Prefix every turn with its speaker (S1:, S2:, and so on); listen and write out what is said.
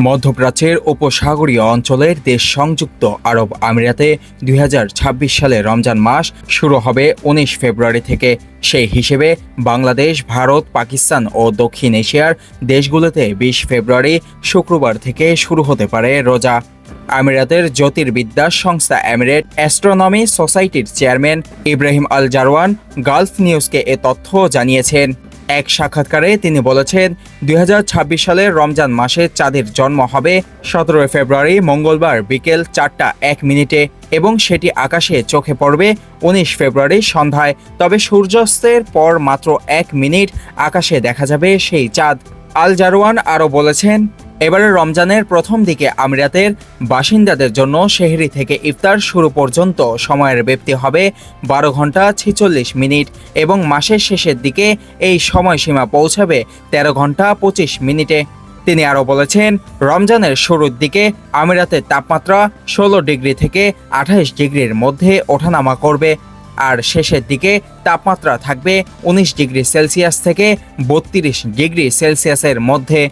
S1: মধ্যপ্রাচ্যের উপসাগরীয় অঞ্চলের দেশ সংযুক্ত আরব আমিরাতে দুই সালে রমজান মাস শুরু হবে উনিশ ফেব্রুয়ারি থেকে। সেই হিসেবে বাংলাদেশ, ভারত, পাকিস্তান ও দক্ষিণ এশিয়ার দেশগুলোতে বিশ ফেব্রুয়ারি শুক্রবার থেকে শুরু হতে পারে রোজা। আমিরাতের জ্যোতির্বিদ্যা সংস্থা এমিরেট অ্যাস্ট্রোনমি সোসাইটির chairman Ibrahim Al Jarwan Gulf নিউজকে এ তথ্য জানিয়েছেন। এক সাক্ষাৎকারে তিনি বলেছেন, দুই সালের রমজান মাসে চাঁদের জন্ম হবে সতেরোই ফেব্রুয়ারি মঙ্গলবার বিকেল চারটা এক মিনিটে এবং সেটি আকাশে চোখে পড়বে উনিশ ফেব্রুয়ারি সন্ধ্যায়। তবে সূর্যাস্তের পর মাত্র এক মিনিট আকাশে দেখা যাবে সেই চাঁদ। আল জারওয়ান আরও বলেছেন এবারে রমজানের প্রথম দিকে আমিরাতের বাসিন্দাদের জন্য শেহরি থেকে ইফতার শুরু পর্যন্ত সময়ের ব্যক্তি হবে বারো ঘণ্টা ছেচল্লিশ মিনিট এবং মাসের শেষের দিকে এই সময়সীমা পৌঁছাবে তেরো ঘণ্টা পঁচিশ মিনিটে। তিনি আরও বলেছেন, রমজানের শুরুর দিকে আমিরাতের তাপমাত্রা ষোলো ডিগ্রি থেকে আঠাশ ডিগ্রির মধ্যে ওঠানামা করবে আর শেষের দিকে তাপমাত্রা থাকবে উনিশ ডিগ্রি সেলসিয়াস থেকে বত্রিশ ডিগ্রি সেলসিয়াসের মধ্যে।